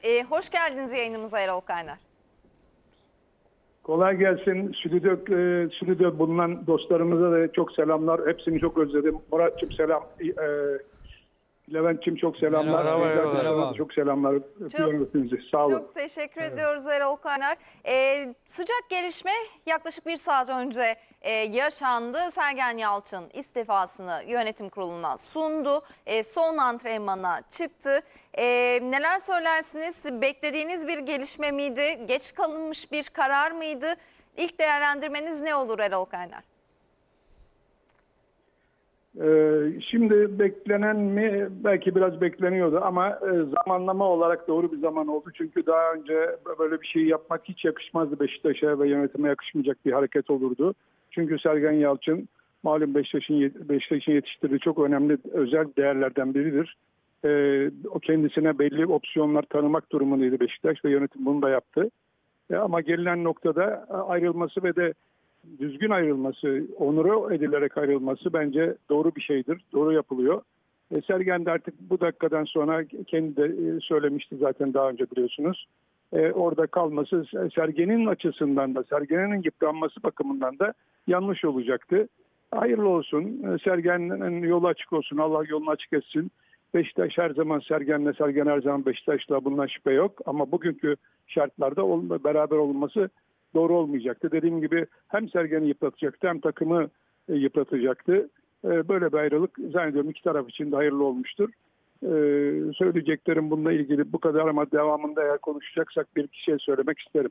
Ee, hoş geldiniz yayınımıza Erol Kaynar. Kolay gelsin. Stüdyo, e, stüdyo bulunan dostlarımıza da çok selamlar. Hepsini çok özledim. Muratçım selam. E, Levent'çim çok selamlar. Merhaba, merhaba. da Çok selamlar. Öpüyorum hepinizi. Sağ olun. Çok teşekkür ediyoruz Erol Kaynar. Ee, sıcak gelişme yaklaşık bir saat önce e, yaşandı. Sergen Yalçın istifasını yönetim kuruluna sundu. E, son antrenmana çıktı. E, neler söylersiniz? Beklediğiniz bir gelişme miydi? Geç kalınmış bir karar mıydı? İlk değerlendirmeniz ne olur Erol Kaynar? Ee, şimdi beklenen mi? Belki biraz bekleniyordu ama e, zamanlama olarak doğru bir zaman oldu. Çünkü daha önce böyle bir şey yapmak hiç yakışmazdı Beşiktaş'a ve yönetime yakışmayacak bir hareket olurdu. Çünkü Sergen Yalçın malum Beşiktaş'ın Beşiktaş'ın yetiştirdiği çok önemli özel değerlerden biridir. Ee, o kendisine belli opsiyonlar tanımak durumundaydı Beşiktaş ve yönetim bunu da yaptı. E, ama gelinen noktada ayrılması ve de düzgün ayrılması, onuru edilerek ayrılması bence doğru bir şeydir. Doğru yapılıyor. E, Sergen de artık bu dakikadan sonra kendi de e, söylemişti zaten daha önce biliyorsunuz. E, orada kalması Sergen'in açısından da Sergen'in yıpranması bakımından da yanlış olacaktı. Hayırlı olsun. E, Sergen'in yolu açık olsun. Allah yolunu açık etsin. Beşiktaş her zaman Sergen'le, Sergen her zaman Beşiktaş'la bundan şüphe yok. Ama bugünkü şartlarda beraber olması doğru olmayacaktı. Dediğim gibi hem Sergen'i yıpratacaktı hem takımı e, yıpratacaktı. E, Böyle bir ayrılık zannediyorum iki taraf için de hayırlı olmuştur. E, Söyleyeceklerim bununla ilgili bu kadar ama devamında eğer konuşacaksak bir iki şey söylemek isterim.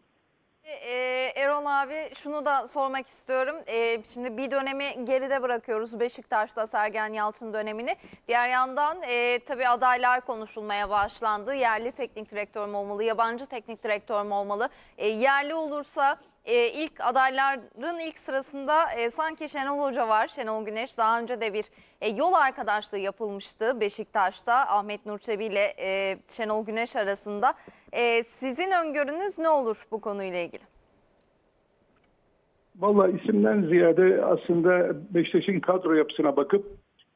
Ee, Erol abi şunu da sormak istiyorum. Ee, şimdi bir dönemi geride bırakıyoruz Beşiktaş'ta Sergen Yalçın dönemini. Diğer yandan e, tabii adaylar konuşulmaya başlandı. Yerli teknik direktör mü olmalı, yabancı teknik direktör mü olmalı? E, yerli olursa e, ilk adayların ilk sırasında e, sanki Şenol Hoca var. Şenol Güneş daha önce de bir e, yol arkadaşlığı yapılmıştı Beşiktaş'ta. Ahmet Nur Çebi ile e, Şenol Güneş arasında. E, sizin öngörünüz ne olur bu konuyla ilgili? Valla isimden ziyade aslında Beşiktaş'ın kadro yapısına bakıp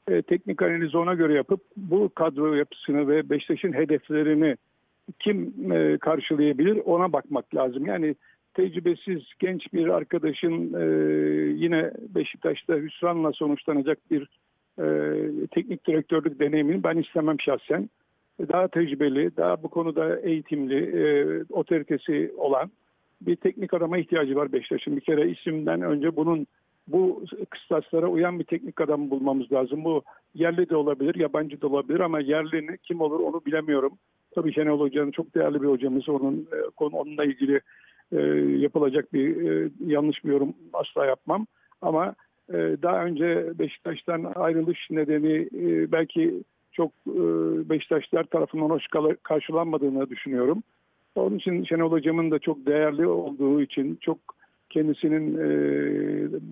e, teknik analizi ona göre yapıp bu kadro yapısını ve Beşiktaş'ın hedeflerini kim e, karşılayabilir ona bakmak lazım. Yani tecrübesiz genç bir arkadaşın e, yine Beşiktaş'ta hüsranla sonuçlanacak bir e, teknik direktörlük deneyimini ben istemem şahsen. Daha tecrübeli, daha bu konuda eğitimli, e, otoritesi olan bir teknik adama ihtiyacı var Beşiktaş'ın. Bir kere isimden önce bunun bu kıstaslara uyan bir teknik adam bulmamız lazım. Bu yerli de olabilir, yabancı da olabilir ama yerli ne, kim olur onu bilemiyorum. Tabii Şenol Hoca'nın çok değerli bir hocamız. Onun e, onunla ilgili e, yapılacak bir e, yanlış bir yorum asla yapmam. Ama e, daha önce Beşiktaş'tan ayrılış nedeni e, belki çok e, Beşiktaşlar tarafından hoş karşılanmadığını düşünüyorum. Onun için Şenol Hocam'ın da çok değerli olduğu için çok kendisinin e,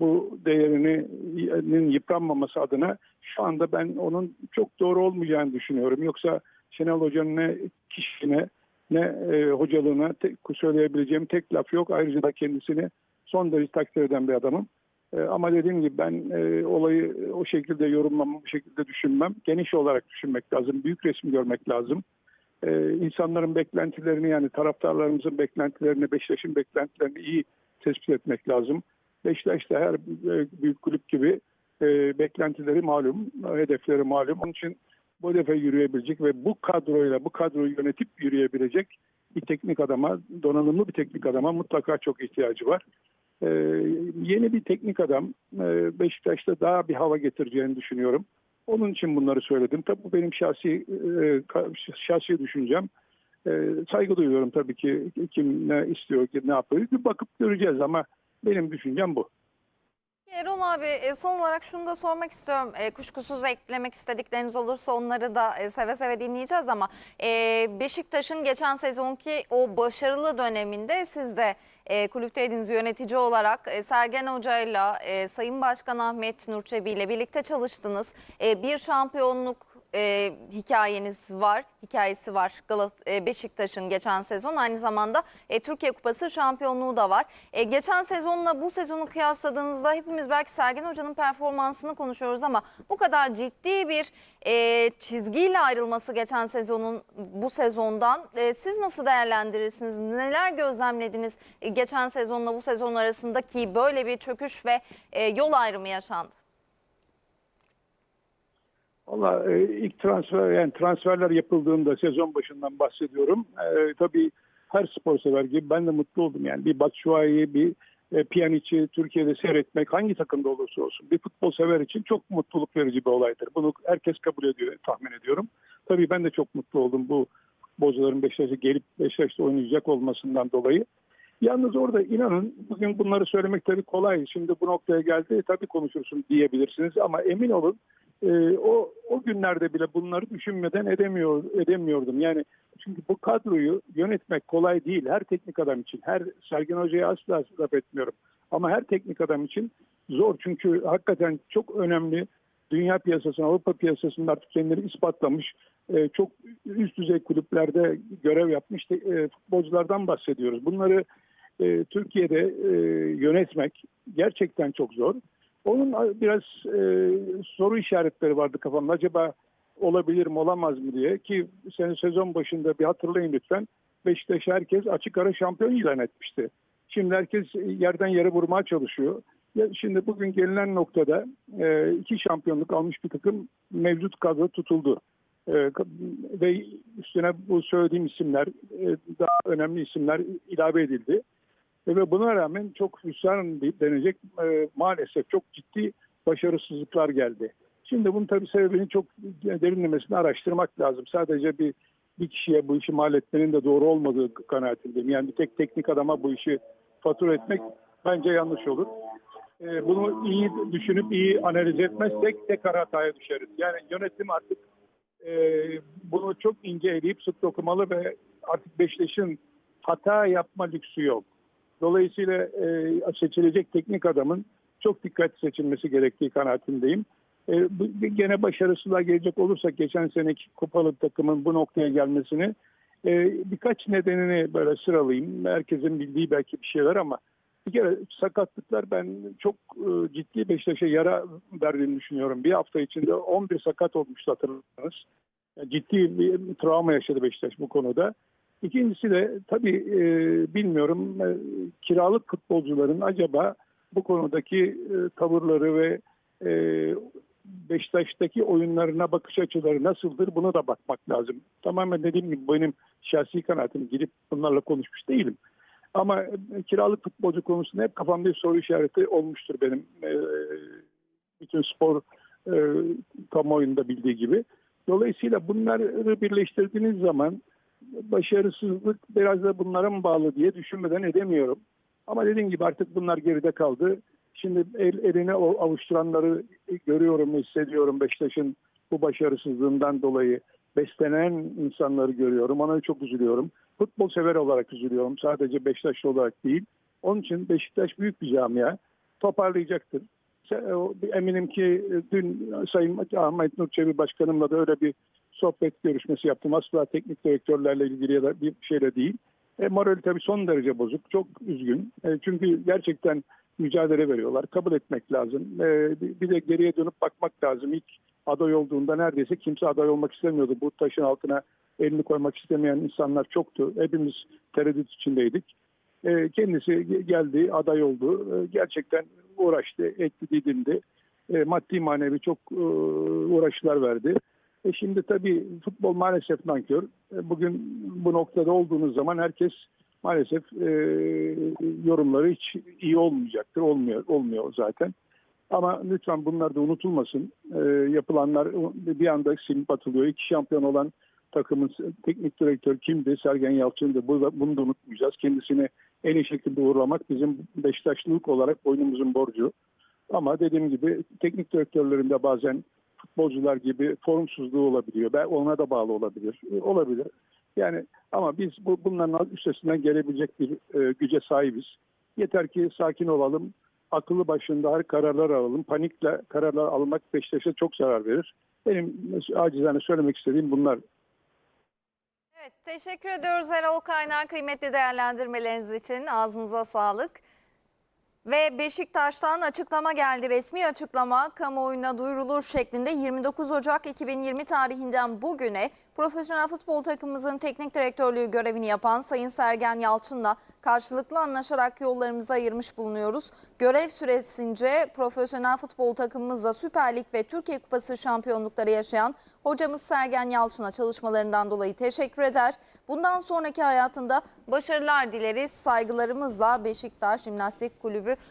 bu değerinin yıpranmaması adına şu anda ben onun çok doğru olmayacağını düşünüyorum. Yoksa Şenol Hoca'nın ne kişine ne e, hocalığına tek, söyleyebileceğim tek laf yok. Ayrıca da kendisini son derece takdir eden bir adamım. E, ama dediğim gibi ben e, olayı o şekilde yorumlamam, bu şekilde düşünmem. Geniş olarak düşünmek lazım. Büyük resim görmek lazım e, insanların beklentilerini yani taraftarlarımızın beklentilerini, Beşiktaş'ın beklentilerini iyi tespit etmek lazım. Beşiktaş da her e, büyük kulüp gibi e, beklentileri malum, hedefleri malum. Onun için bu hedefe yürüyebilecek ve bu kadroyla, bu kadroyu yönetip yürüyebilecek bir teknik adama, donanımlı bir teknik adama mutlaka çok ihtiyacı var. E, yeni bir teknik adam e, Beşiktaş'ta daha bir hava getireceğini düşünüyorum. Onun için bunları söyledim. Tabii bu benim şahsi e, şahsi düşüncem. E, saygı duyuyorum tabii ki kim ne istiyor, kim ne yapıyor. Bir bakıp göreceğiz ama benim düşüncem bu. Erol abi e, son olarak şunu da sormak istiyorum. E, Kuşkusuz eklemek istedikleriniz olursa onları da e, seve seve dinleyeceğiz ama e, Beşiktaş'ın geçen sezonki o başarılı döneminde siz de kulüpteydiniz yönetici olarak e, Sergen Hoca'yla Sayın Başkan Ahmet Nur Çebi ile birlikte çalıştınız. Bir şampiyonluk e, hikayeniz var, hikayesi var Galat e, Beşiktaş'ın geçen sezon. Aynı zamanda e, Türkiye Kupası şampiyonluğu da var. E, geçen sezonla bu sezonu kıyasladığınızda hepimiz belki Sergen Hoca'nın performansını konuşuyoruz ama bu kadar ciddi bir e, çizgiyle ayrılması geçen sezonun bu sezondan e, siz nasıl değerlendirirsiniz? Neler gözlemlediniz e, geçen sezonla bu sezon arasındaki böyle bir çöküş ve e, yol ayrımı yaşandı? Valla e, ilk transfer yani transferler yapıldığında sezon başından bahsediyorum. E, tabii her spor sever gibi ben de mutlu oldum. Yani bir Batshuayi, bir e, Pjanic'i Türkiye'de seyretmek hangi takımda olursa olsun bir futbol sever için çok mutluluk verici bir olaydır. Bunu herkes kabul ediyor tahmin ediyorum. Tabii ben de çok mutlu oldum bu futbolcuların Beşiktaş'a gelip Beşiktaş'ta oynayacak olmasından dolayı. Yalnız orada inanın bugün bunları söylemek tabii kolay. Şimdi bu noktaya geldi tabii konuşursun diyebilirsiniz ama emin olun e, o o günlerde bile bunları düşünmeden edemiyor edemiyordum. Yani çünkü bu kadroyu yönetmek kolay değil. Her teknik adam için, her Sergen Hoca'ya asla laf etmiyorum. Ama her teknik adam için zor. Çünkü hakikaten çok önemli dünya piyasasında, Avrupa piyasasında artık kendini ispatlamış, e, çok üst düzey kulüplerde görev yapmış e, futbolculardan bahsediyoruz. Bunları e, Türkiye'de e, yönetmek gerçekten çok zor. Onun biraz e, soru işaretleri vardı kafamda. Acaba olabilir mi olamaz mı diye ki sene sezon başında bir hatırlayın lütfen. Beşiktaş herkes açık ara şampiyon ilan etmişti. Şimdi herkes yerden yere vurmaya çalışıyor. Ya şimdi bugün gelinen noktada e, iki şampiyonluk almış bir takım mevcut kadro tutuldu. E, ve üstüne bu söylediğim isimler e, daha önemli isimler ilave edildi. Ve buna rağmen çok hüsran denecek e, maalesef çok ciddi başarısızlıklar geldi. Şimdi bunun tabii sebebini çok derinlemesine araştırmak lazım. Sadece bir bir kişiye bu işi mal etmenin de doğru olmadığı kanaatindeyim. Yani bir tek teknik adama bu işi fatura etmek bence yanlış olur. Ee, bunu iyi düşünüp iyi analiz etmezsek tekrar hataya düşeriz. Yani yönetim artık e, bunu çok ince eleyip sık dokumalı ve artık Beşiktaş'ın hata yapma lüksü yok. Dolayısıyla e, seçilecek teknik adamın çok dikkat seçilmesi gerektiği kanaatindeyim. E, bu, gene başarısızlığa gelecek olursak geçen seneki kupalı takımın bu noktaya gelmesini e, birkaç nedenini böyle sıralayayım. Herkesin bildiği belki bir şeyler ama bir kere sakatlıklar ben çok e, ciddi Beşiktaş'a yara verdiğini düşünüyorum. Bir hafta içinde 11 sakat olmuştu hatırlarsanız. Yani ciddi bir travma yaşadı Beşiktaş bu konuda. İkincisi de tabii e, bilmiyorum e, kiralık futbolcuların acaba bu konudaki e, tavırları ve e, Beşiktaş'taki oyunlarına bakış açıları nasıldır buna da bakmak lazım. Tamamen dediğim gibi benim şahsi kanaatim gidip bunlarla konuşmuş değilim. Ama e, kiralık futbolcu konusunda hep kafamda bir soru işareti olmuştur benim. E, bütün spor e, kamuoyunda bildiği gibi. Dolayısıyla bunları birleştirdiğiniz zaman başarısızlık biraz da bunlara mı bağlı diye düşünmeden edemiyorum. Ama dediğim gibi artık bunlar geride kaldı. Şimdi el, eline avuşturanları görüyorum, hissediyorum Beşiktaş'ın bu başarısızlığından dolayı beslenen insanları görüyorum. Ona çok üzülüyorum. Futbol sever olarak üzülüyorum. Sadece Beşiktaşlı olarak değil. Onun için Beşiktaş büyük bir camia. Toparlayacaktır. Eminim ki dün Sayın Ahmet Nur Çebi Başkanımla da öyle bir sohbet görüşmesi yaptım. Asla teknik direktörlerle ilgili ya da bir şeyle değil. E, morali tabii son derece bozuk. Çok üzgün. E, çünkü gerçekten mücadele veriyorlar. Kabul etmek lazım. E, bir de geriye dönüp bakmak lazım. İlk aday olduğunda neredeyse kimse aday olmak istemiyordu. Bu taşın altına elini koymak istemeyen insanlar çoktu. Hepimiz tereddüt içindeydik. E, kendisi geldi, aday oldu. E, gerçekten uğraştı, etti, didindi. E, maddi manevi çok e, uğraşlar verdi. E şimdi tabii futbol maalesef nankör. E, bugün bu noktada olduğunuz zaman herkes maalesef e, yorumları hiç iyi olmayacaktır. Olmuyor, olmuyor zaten. Ama lütfen bunlar da unutulmasın. E, yapılanlar bir anda silip atılıyor. İki şampiyon olan takımın teknik direktör kimdi? Sergen Yalçın'dı. Bunu da unutmayacağız. Kendisini en iyi şekilde uğurlamak bizim Beşiktaşlılık olarak boynumuzun borcu. Ama dediğim gibi teknik direktörlerin de bazen futbolcular gibi formsuzluğu olabiliyor. Ben ona da bağlı olabilir. E, olabilir. Yani ama biz bu, bunların üstesinden gelebilecek bir e, güce sahibiz. Yeter ki sakin olalım. Akıllı başında her kararlar alalım. Panikle kararlar almak Beşiktaş'a çok zarar verir. Benim acizane söylemek istediğim bunlar. Evet, teşekkür ediyoruz Erol Kaynar kıymetli değerlendirmeleriniz için. Ağzınıza sağlık. Ve Beşiktaş'tan açıklama geldi. Resmi açıklama kamuoyuna duyurulur şeklinde 29 Ocak 2020 tarihinden bugüne profesyonel futbol takımımızın teknik direktörlüğü görevini yapan Sayın Sergen Yalçın'la karşılıklı anlaşarak yollarımızı ayırmış bulunuyoruz. Görev süresince profesyonel futbol takımımızla Süper Lig ve Türkiye Kupası şampiyonlukları yaşayan hocamız Sergen Yalçın'a çalışmalarından dolayı teşekkür eder. Bundan sonraki hayatında başarılar dileriz. Saygılarımızla Beşiktaş Jimnastik Kulübü